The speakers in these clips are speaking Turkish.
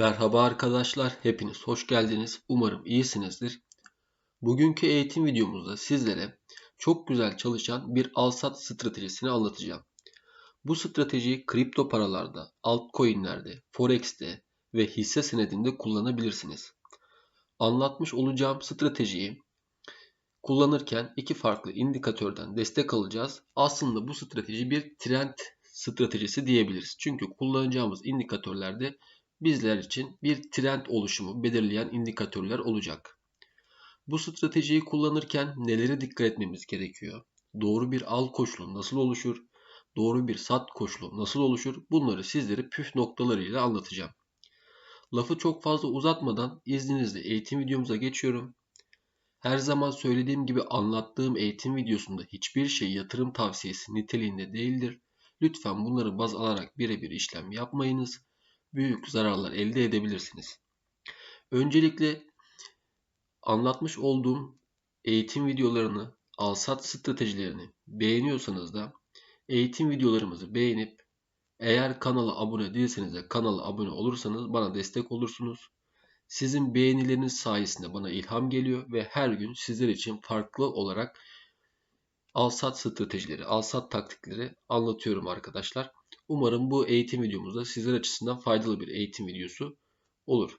Merhaba arkadaşlar, hepiniz hoş geldiniz. Umarım iyisinizdir. Bugünkü eğitim videomuzda sizlere çok güzel çalışan bir al-sat stratejisini anlatacağım. Bu stratejiyi kripto paralarda, altcoin'lerde, forex'te ve hisse senedinde kullanabilirsiniz. Anlatmış olacağım stratejiyi kullanırken iki farklı indikatörden destek alacağız. Aslında bu strateji bir trend stratejisi diyebiliriz. Çünkü kullanacağımız indikatörlerde bizler için bir trend oluşumu belirleyen indikatörler olacak. Bu stratejiyi kullanırken nelere dikkat etmemiz gerekiyor? Doğru bir al koşulu nasıl oluşur? Doğru bir sat koşulu nasıl oluşur? Bunları sizlere püf noktalarıyla anlatacağım. Lafı çok fazla uzatmadan izninizle eğitim videomuza geçiyorum. Her zaman söylediğim gibi anlattığım eğitim videosunda hiçbir şey yatırım tavsiyesi niteliğinde değildir. Lütfen bunları baz alarak birebir işlem yapmayınız büyük zararlar elde edebilirsiniz. Öncelikle anlatmış olduğum eğitim videolarını, alsat stratejilerini beğeniyorsanız da eğitim videolarımızı beğenip eğer kanala abone değilseniz de kanala abone olursanız bana destek olursunuz. Sizin beğenileriniz sayesinde bana ilham geliyor ve her gün sizler için farklı olarak alsat stratejileri, alsat taktikleri anlatıyorum arkadaşlar. Umarım bu eğitim videomuzda sizler açısından faydalı bir eğitim videosu olur.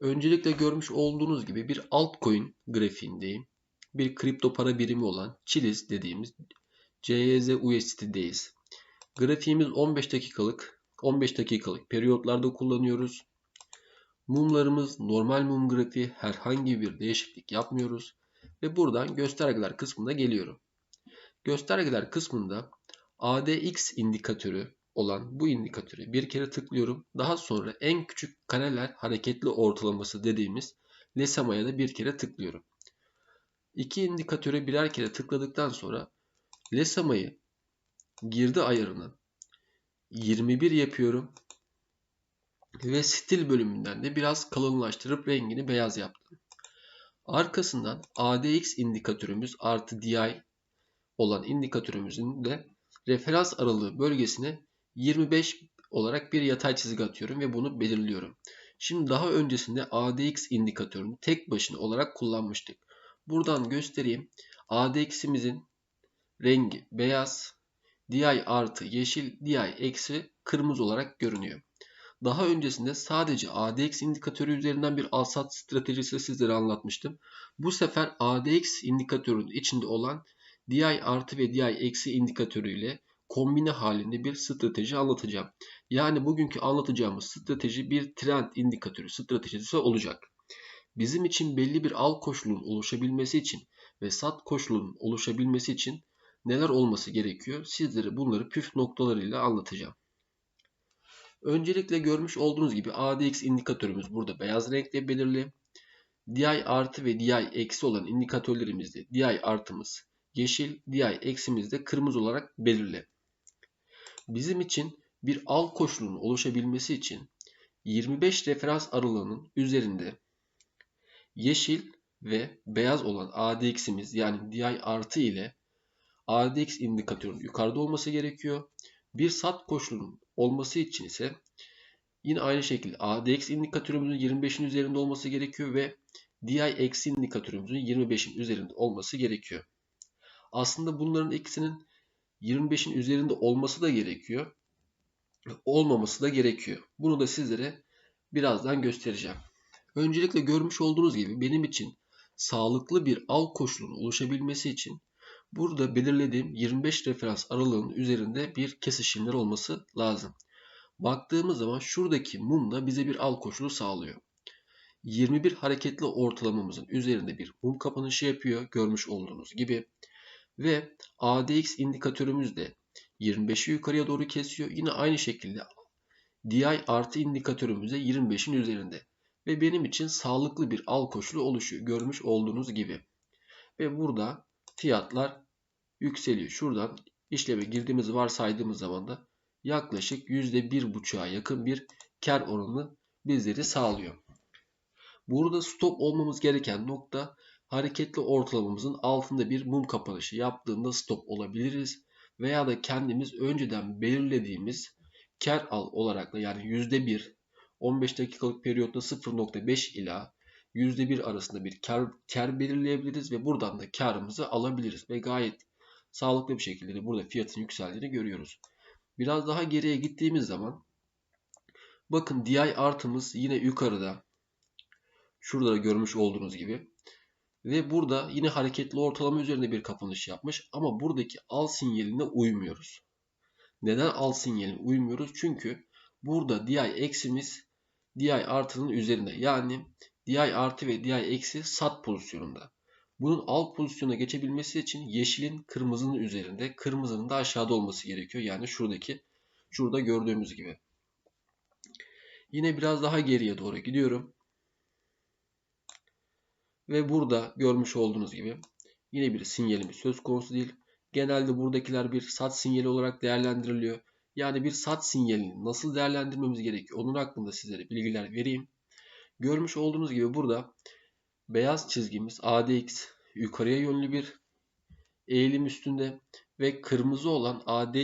Öncelikle görmüş olduğunuz gibi bir altcoin grafiğindeyim. Bir kripto para birimi olan Chilis dediğimiz CYZ USDT'deyiz. Grafiğimiz 15 dakikalık 15 dakikalık periyotlarda kullanıyoruz. Mumlarımız normal mum grafiği herhangi bir değişiklik yapmıyoruz. Ve buradan göstergeler kısmına geliyorum. Göstergeler kısmında ADX indikatörü olan bu indikatörü bir kere tıklıyorum. Daha sonra en küçük kareler hareketli ortalaması dediğimiz LESAMA'ya da bir kere tıklıyorum. İki indikatöre birer kere tıkladıktan sonra LESAMA'yı girdi ayarını 21 yapıyorum. Ve stil bölümünden de biraz kalınlaştırıp rengini beyaz yaptım. Arkasından ADX indikatörümüz artı DI olan indikatörümüzün de referans aralığı bölgesine 25 olarak bir yatay çizgi atıyorum ve bunu belirliyorum. Şimdi daha öncesinde ADX indikatörünü tek başına olarak kullanmıştık. Buradan göstereyim. ADX'imizin rengi beyaz, DI artı yeşil, DI eksi kırmızı olarak görünüyor. Daha öncesinde sadece ADX indikatörü üzerinden bir alsat stratejisi sizlere anlatmıştım. Bu sefer ADX indikatörünün içinde olan DI artı ve DI eksi indikatörüyle kombine halinde bir strateji anlatacağım. Yani bugünkü anlatacağımız strateji bir trend indikatörü stratejisi olacak. Bizim için belli bir al koşulunun oluşabilmesi için ve sat koşulunun oluşabilmesi için neler olması gerekiyor? Sizlere bunları püf noktalarıyla anlatacağım. Öncelikle görmüş olduğunuz gibi ADX indikatörümüz burada beyaz renkle belirli. DI artı ve DI eksi olan indikatörlerimizde DI artımız yeşil, DI eksimiz de kırmızı olarak belirli. Bizim için bir al koşulunun oluşabilmesi için 25 referans aralığının üzerinde yeşil ve beyaz olan ADX'imiz yani DI artı ile ADX indikatörünün yukarıda olması gerekiyor. Bir sat koşulunun olması için ise yine aynı şekilde ADX indikatörümüzün 25'in üzerinde olması gerekiyor ve DI eksi indikatörümüzün 25'in üzerinde olması gerekiyor. Aslında bunların ikisinin 25'in üzerinde olması da gerekiyor. Olmaması da gerekiyor. Bunu da sizlere birazdan göstereceğim. Öncelikle görmüş olduğunuz gibi benim için sağlıklı bir al koşulunun oluşabilmesi için burada belirlediğim 25 referans aralığının üzerinde bir kesişimler olması lazım. Baktığımız zaman şuradaki mum da bize bir al koşulu sağlıyor. 21 hareketli ortalamamızın üzerinde bir mum kapanışı yapıyor görmüş olduğunuz gibi. Ve ADX indikatörümüz de 25'i yukarıya doğru kesiyor. Yine aynı şekilde DI artı indikatörümüz de 25'in üzerinde. Ve benim için sağlıklı bir al koşulu oluşuyor. Görmüş olduğunuz gibi. Ve burada fiyatlar yükseliyor. Şuradan işleme girdiğimiz varsaydığımız zaman da yaklaşık %1,5'a yakın bir kar oranı bizleri sağlıyor. Burada stop olmamız gereken nokta hareketli ortalamamızın altında bir mum kapanışı yaptığında stop olabiliriz. Veya da kendimiz önceden belirlediğimiz kar al olarak da yani %1 15 dakikalık periyotta 0.5 ila %1 arasında bir kar, kar belirleyebiliriz ve buradan da karımızı alabiliriz ve gayet sağlıklı bir şekilde burada fiyatın yükseldiğini görüyoruz. Biraz daha geriye gittiğimiz zaman bakın DI artımız yine yukarıda. Şurada görmüş olduğunuz gibi. Ve burada yine hareketli ortalama üzerinde bir kapanış yapmış ama buradaki al sinyaline uymuyoruz. Neden al sinyaline uymuyoruz? Çünkü burada DI eksimiz DI artının üzerinde. Yani DI artı ve DI eksi sat pozisyonunda. Bunun alt pozisyona geçebilmesi için yeşilin kırmızının üzerinde, kırmızının da aşağıda olması gerekiyor. Yani şuradaki, şurada gördüğümüz gibi. Yine biraz daha geriye doğru gidiyorum. Ve burada görmüş olduğunuz gibi yine bir sinyalimiz söz konusu değil. Genelde buradakiler bir sat sinyali olarak değerlendiriliyor. Yani bir sat sinyalini nasıl değerlendirmemiz gerekiyor onun hakkında sizlere bilgiler vereyim. Görmüş olduğunuz gibi burada beyaz çizgimiz ADX yukarıya yönlü bir eğilim üstünde ve kırmızı olan AD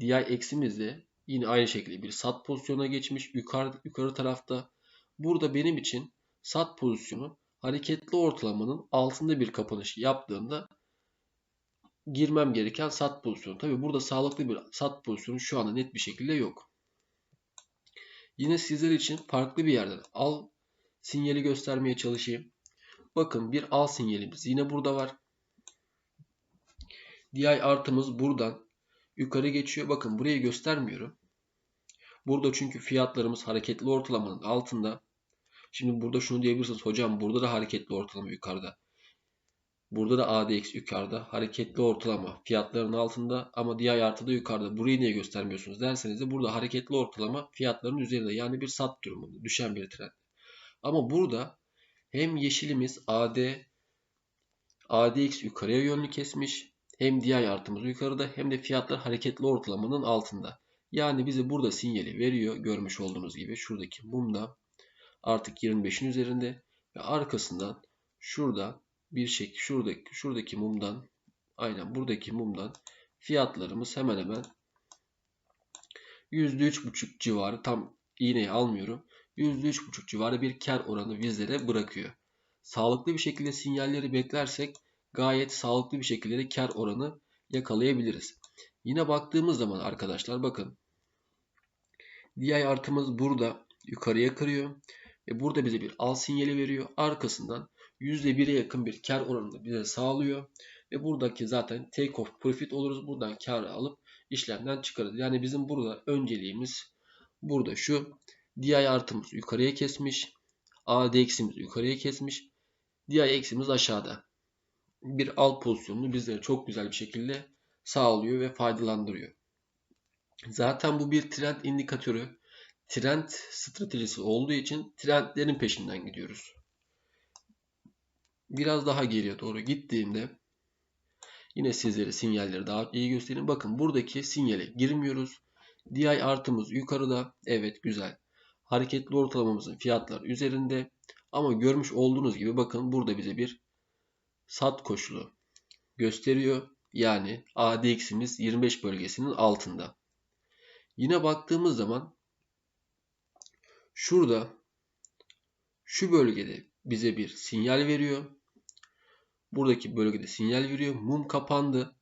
DI eksimiz de yine aynı şekilde bir sat pozisyona geçmiş yukarı, yukarı tarafta. Burada benim için sat pozisyonu hareketli ortalamanın altında bir kapanış yaptığında girmem gereken sat pozisyonu. Tabi burada sağlıklı bir sat pozisyonu şu anda net bir şekilde yok. Yine sizler için farklı bir yerden al sinyali göstermeye çalışayım. Bakın bir al sinyalimiz yine burada var. DI artımız buradan yukarı geçiyor. Bakın burayı göstermiyorum. Burada çünkü fiyatlarımız hareketli ortalamanın altında. Şimdi burada şunu diyebilirsiniz. Hocam burada da hareketli ortalama yukarıda. Burada da ADX yukarıda. Hareketli ortalama fiyatların altında ama DI artı da yukarıda. Burayı niye göstermiyorsunuz derseniz de burada hareketli ortalama fiyatların üzerinde. Yani bir sat durumunda. Düşen bir trend. Ama burada hem yeşilimiz AD ADX yukarıya yönlü kesmiş. Hem DI artımız yukarıda hem de fiyatlar hareketli ortalamanın altında. Yani bize burada sinyali veriyor. Görmüş olduğunuz gibi şuradaki mumda artık 25'in üzerinde ve arkasından şurada bir şekilde şuradaki şuradaki mumdan aynen buradaki mumdan fiyatlarımız hemen hemen %3,5 civarı tam iğneyi almıyorum. %3,5 civarı bir kar oranı bizlere bırakıyor. Sağlıklı bir şekilde sinyalleri beklersek gayet sağlıklı bir şekilde kar oranı yakalayabiliriz. Yine baktığımız zaman arkadaşlar bakın DI artımız burada yukarıya kırıyor. Ve burada bize bir al sinyali veriyor. Arkasından %1'e yakın bir kar oranını bize sağlıyor. Ve buradaki zaten take off profit oluruz. Buradan karı alıp işlemden çıkarız. Yani bizim burada önceliğimiz burada şu. DI artımız yukarıya kesmiş. AD eksimiz yukarıya kesmiş. DI eksimiz aşağıda. Bir alt pozisyonunu bizlere çok güzel bir şekilde sağlıyor ve faydalandırıyor. Zaten bu bir trend indikatörü trend stratejisi olduğu için trendlerin peşinden gidiyoruz. Biraz daha geriye doğru gittiğimde yine sizlere sinyalleri daha iyi göstereyim. Bakın buradaki sinyale girmiyoruz. DI artımız yukarıda. Evet güzel. Hareketli ortalamamızın fiyatlar üzerinde. Ama görmüş olduğunuz gibi bakın burada bize bir sat koşulu gösteriyor. Yani ADX'imiz 25 bölgesinin altında. Yine baktığımız zaman Şurada şu bölgede bize bir sinyal veriyor. Buradaki bölgede sinyal veriyor. Mum kapandı.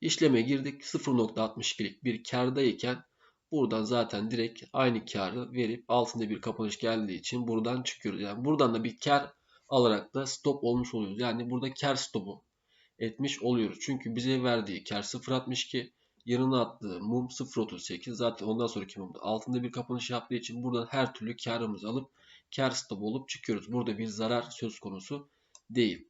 İşleme girdik. 0.62'lik bir kardayken buradan zaten direkt aynı karı verip altında bir kapanış geldiği için buradan çıkıyoruz. Yani buradan da bir kar alarak da stop olmuş oluyoruz. Yani burada kar stopu etmiş oluyoruz. Çünkü bize verdiği kar 0.62 yanına attığı mum 0.38 zaten ondan sonraki mumda altında bir kapanış yaptığı için buradan her türlü karımızı alıp kar stop olup çıkıyoruz. Burada bir zarar söz konusu değil.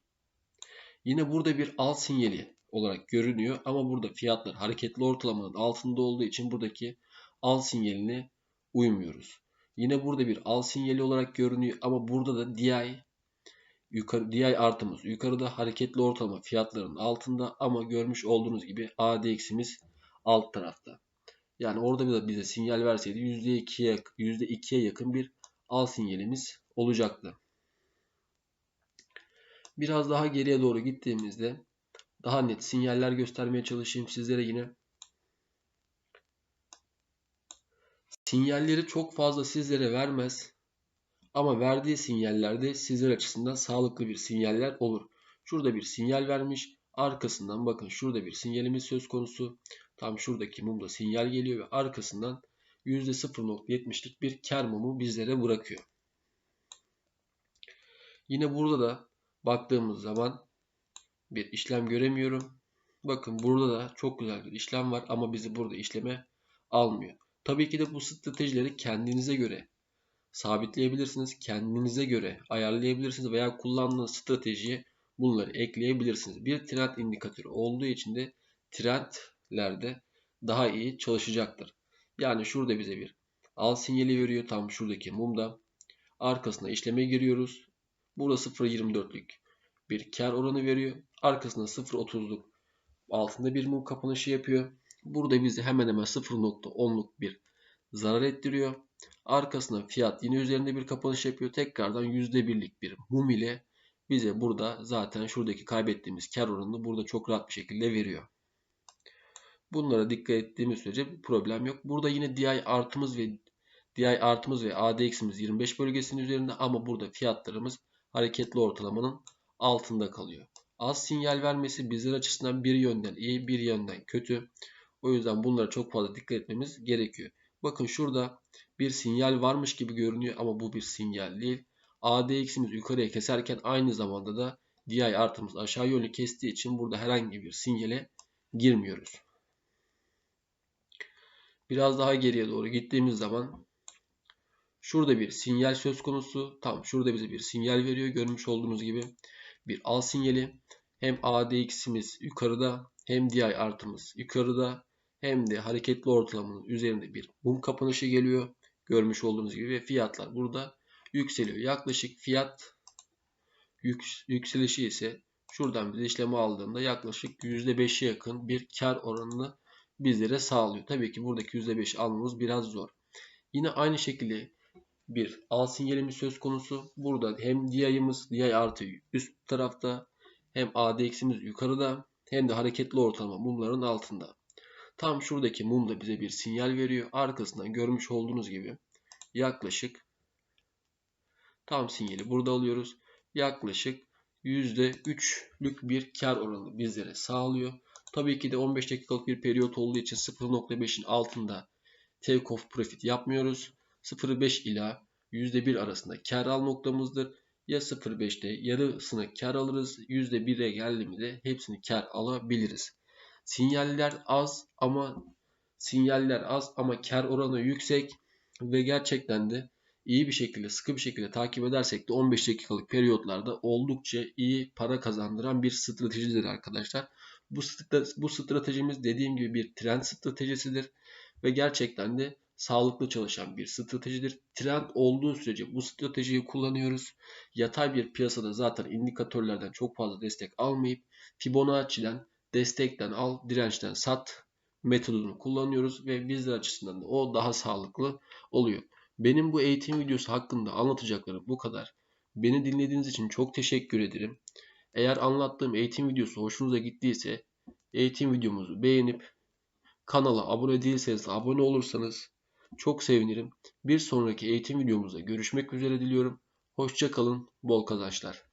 Yine burada bir al sinyali olarak görünüyor ama burada fiyatlar hareketli ortalamanın altında olduğu için buradaki al sinyaline uymuyoruz. Yine burada bir al sinyali olarak görünüyor ama burada da DI yukarı DI artımız yukarıda hareketli ortalama fiyatların altında ama görmüş olduğunuz gibi ADX'imiz alt tarafta. Yani orada da bize sinyal verseydi %2'ye %2'ye yakın bir al sinyalimiz olacaktı. Biraz daha geriye doğru gittiğimizde daha net sinyaller göstermeye çalışayım sizlere yine. Sinyalleri çok fazla sizlere vermez. Ama verdiği sinyallerde sizler açısından sağlıklı bir sinyaller olur. Şurada bir sinyal vermiş. Arkasından bakın şurada bir sinyalimiz söz konusu. Tam şuradaki mumda sinyal geliyor ve arkasından %0.70'lik bir kar mumu bizlere bırakıyor. Yine burada da baktığımız zaman bir işlem göremiyorum. Bakın burada da çok güzel bir işlem var ama bizi burada işleme almıyor. Tabii ki de bu stratejileri kendinize göre sabitleyebilirsiniz. Kendinize göre ayarlayabilirsiniz veya kullandığınız stratejiye bunları ekleyebilirsiniz. Bir trend indikatörü olduğu için de trendlerde daha iyi çalışacaktır. Yani şurada bize bir al sinyali veriyor tam şuradaki mumda. Arkasına işleme giriyoruz. Burada 0.24'lük bir kar oranı veriyor. Arkasında 0.30'luk altında bir mum kapanışı yapıyor. Burada bizi hemen hemen 0.10'luk bir zarar ettiriyor. Arkasında fiyat yine üzerinde bir kapanış yapıyor. Tekrardan %1'lik bir mum ile bize burada zaten şuradaki kaybettiğimiz kar oranını burada çok rahat bir şekilde veriyor. Bunlara dikkat ettiğimiz sürece problem yok. Burada yine DI artımız ve DI artımız ve AD eksimiz 25 bölgesinin üzerinde ama burada fiyatlarımız hareketli ortalamanın altında kalıyor. Az sinyal vermesi bizler açısından bir yönden iyi bir yönden kötü. O yüzden bunlara çok fazla dikkat etmemiz gerekiyor. Bakın şurada bir sinyal varmış gibi görünüyor ama bu bir sinyal değil. ADX'imiz yukarıya keserken aynı zamanda da DI artımız aşağı yönlü kestiği için burada herhangi bir sinyale girmiyoruz. Biraz daha geriye doğru gittiğimiz zaman şurada bir sinyal söz konusu. Tam şurada bize bir sinyal veriyor. Görmüş olduğunuz gibi bir al sinyali. Hem ADX'imiz yukarıda hem DI artımız yukarıda hem de hareketli ortalamanın üzerinde bir mum kapanışı geliyor. Görmüş olduğunuz gibi ve fiyatlar burada yükseliyor. Yaklaşık fiyat yükselişi ise şuradan bir işlemi aldığında yaklaşık %5'e yakın bir kar oranını bizlere sağlıyor. Tabii ki buradaki %5 almamız biraz zor. Yine aynı şekilde bir al sinyalimiz söz konusu. Burada hem DI'ımız DI artı üst tarafta hem ADX'imiz yukarıda hem de hareketli ortalama bunların altında. Tam şuradaki mum da bize bir sinyal veriyor. Arkasından görmüş olduğunuz gibi yaklaşık tam sinyali burada alıyoruz. Yaklaşık %3'lük bir kar oranı bizlere sağlıyor. Tabii ki de 15 dakikalık bir periyot olduğu için 0.5'in altında take off profit yapmıyoruz. 0.5 ila %1 arasında kar al noktamızdır. Ya 0.5'te yarısını kar alırız. %1'e geldi mi de hepsini kar alabiliriz. Sinyaller az ama sinyaller az ama kar oranı yüksek ve gerçekten de iyi bir şekilde sıkı bir şekilde takip edersek de 15 dakikalık periyotlarda oldukça iyi para kazandıran bir stratejidir arkadaşlar. Bu, bu stratejimiz dediğim gibi bir trend stratejisidir ve gerçekten de sağlıklı çalışan bir stratejidir. Trend olduğu sürece bu stratejiyi kullanıyoruz. Yatay bir piyasada zaten indikatörlerden çok fazla destek almayıp Fibonacci'den destekten al, dirençten sat metodunu kullanıyoruz ve bizler açısından da o daha sağlıklı oluyor. Benim bu eğitim videosu hakkında anlatacaklarım bu kadar. Beni dinlediğiniz için çok teşekkür ederim. Eğer anlattığım eğitim videosu hoşunuza gittiyse eğitim videomuzu beğenip kanala abone değilseniz abone olursanız çok sevinirim. Bir sonraki eğitim videomuzda görüşmek üzere diliyorum. Hoşçakalın, bol kazançlar.